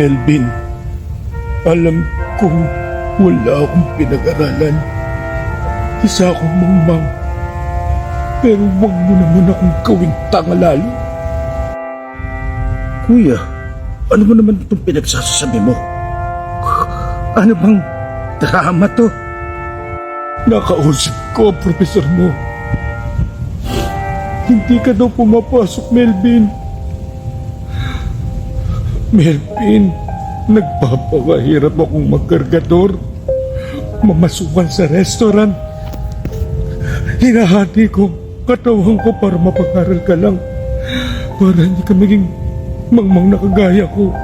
Melvin, alam kong wala akong pinag-aralan. Isa akong mangmang. Pero wag mo naman akong gawing tanga lalo. Kuya, ano mo naman itong pinagsasasabi mo? Ano bang drama to? Nakausap ko ang profesor mo. Hindi ka daw pumapasok, Melvin. Melvin, nagpapakahirap akong magkargador. Mamasukan sa restaurant. Hinahati ko katawan ko para mapag-aral ka lang. Para hindi ka maging mangmang na kagaya ko.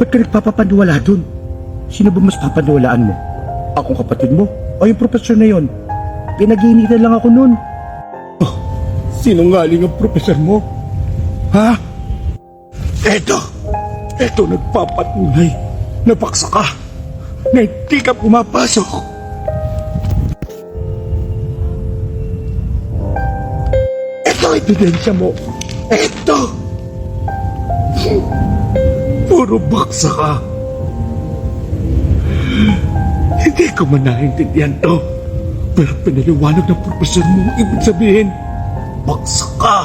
Ba't ka nagpapapaniwala dun? Sino ba mas papaniwalaan mo? Akong kapatid mo? O yung profesor na yon? Pinag-iinitan lang ako nun. Sinungaling ang profesor mo? Ha? Eto! Eto nagpapatunay na paksa ka na hindi ka pumapasok. Eto ebidensya mo. Eto! Puro baksa ka. Hindi ko man naiintindihan to. Pero pinaliwanag ng profesor mo ang ibig sabihin. Baksa ka!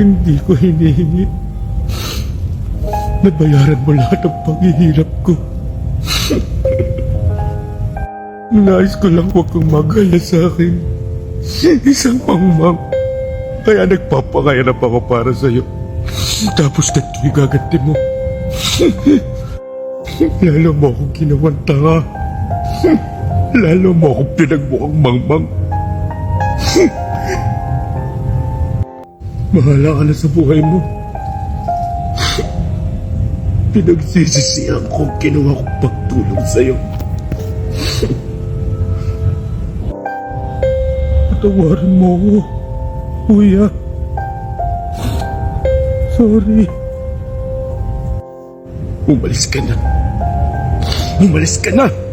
Hindi ko hinihingi. Nabayaran mo lahat ng paghihirap ko. Nais ko lang huwag kang magala sa akin. Isang mangmang. Kaya nagpapakayarap ako para sa'yo. Tapos na ito'y gaganti mo. Lalo mo akong ginawang tanga. Lalo mo akong pinagmukhang mangmang. Mahala ka na sa buhay mo. Pinagsisisihan kong ginawa kong pagtulong sa'yo. Patawarin mo ako, kuya. Sorry. Umalis ka na. Umalis ka na!